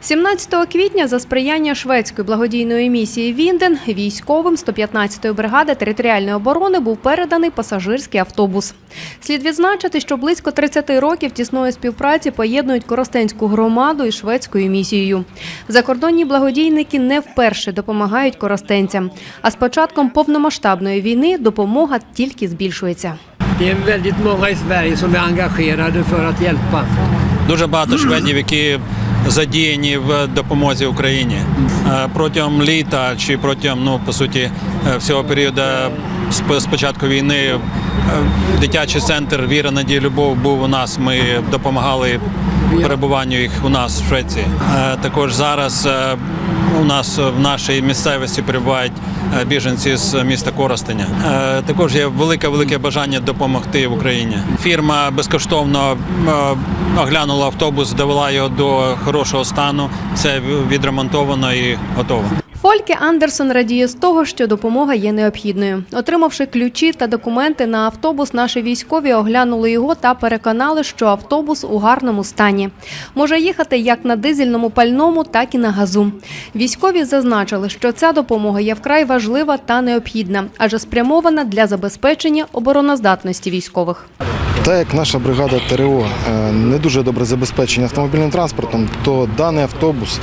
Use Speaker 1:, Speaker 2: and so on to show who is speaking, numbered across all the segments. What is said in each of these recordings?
Speaker 1: 17 квітня за сприяння шведської благодійної місії Вінден військовим 115-ї бригади територіальної оборони був переданий пасажирський автобус. Слід відзначити, що близько 30 років тісної співпраці поєднують Коростенську громаду із шведською місією. Закордонні благодійники не вперше допомагають коростенцям. А з початком повномасштабної війни допомога тільки збільшується.
Speaker 2: Är väldigt många i Sverige som är engagerade för.
Speaker 3: Дуже багато шведів, які задіяні в допомозі Україні Е, протягом літа чи протягом ну по суті е, всього періоду з з початку війни. е, Дитячий центр Віра Надія Любов був у нас. Ми допомагали перебуванню їх у нас в Швеції. Е, Також зараз е, у нас в нашій місцевості перебувають е, біженці з міста Коростеня. Е, Також є велике велике бажання допомогти в Україні. Фірма безкоштовно е, оглянула автобус, довела його до хорошого стану. Це відремонтовано і готово.
Speaker 1: Фольке Андерсон радіє з того, що допомога є необхідною. Отримавши ключі та документи на автобус, наші військові оглянули його та переконали, що автобус у гарному стані. Може їхати як на дизельному пальному, так і на газу. Військові зазначили, що ця допомога є вкрай важлива та необхідна, адже спрямована для забезпечення обороноздатності військових.
Speaker 4: Так як наша бригада ТРО е, не дуже добре забезпечена автомобільним транспортом, то даний автобус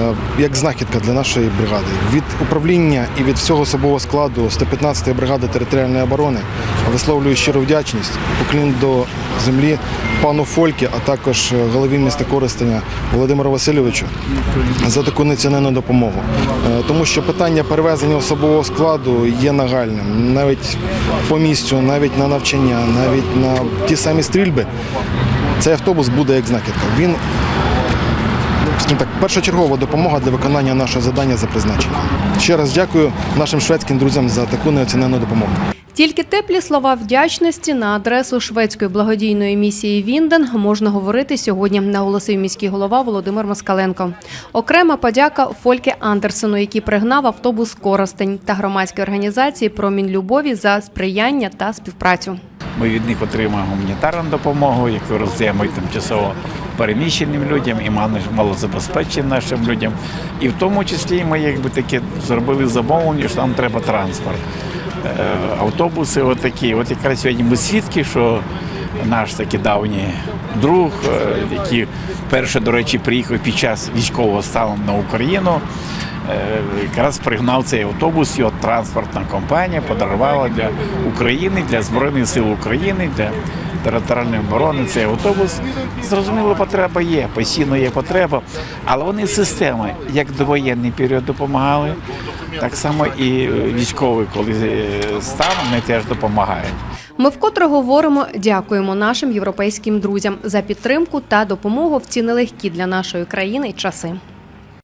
Speaker 4: е, як знахідка для нашої бригади. Від управління і від всього особового складу 115-ї бригади територіальної оборони висловлюю щиру вдячність, поклін до землі пану Фольке, а також е, голові міста Коростеня Володимиру Васильовичу за таку неціненну допомогу. Е, Тому що питання перевезення особового складу є нагальним. Навіть по місцю, навіть на навчання, навіть на ті самі стрільби. Цей автобус буде як знахідка. Він так, першочергова допомога для виконання нашого завдання за призначенням. Ще раз дякую нашим шведським друзям за таку неоціненну допомогу.
Speaker 1: Тільки теплі слова вдячності на адресу шведської благодійної місії Вінден можна говорити сьогодні, наголосив міський голова Володимир Москаленко. Окрема подяка Фольке Андерсону, який пригнав автобус Коростень та громадській організації Промінь любові за сприяння та співпрацю.
Speaker 5: Ми від них отримуємо гуманітарну допомогу, яку роздаємо і тимчасово переміщеним людям, і мало- малозабезпеченим нашим людям. І в тому числі ми якби таке зробили замовлення, що нам треба транспорт. Е, Автобуси отакі. От якраз сьогодні ми свідки, що наш такий давній друг, е, який перше, до речі, приїхав під час військового стану на Україну. Е, Якраз пригнав цей автобус, його транспортна компанія подарувала для України, для Збройних сил України, для територіальної оборони. Цей автобус зрозуміло, потреба є, постійно є потреба, але вони система, як довоєнний період допомагали, так само і військові, коли е, стан, вони теж допомагають.
Speaker 1: Ми вкотре говоримо дякуємо нашим європейським друзям за підтримку та допомогу в ці нелегкі для нашої країни часи.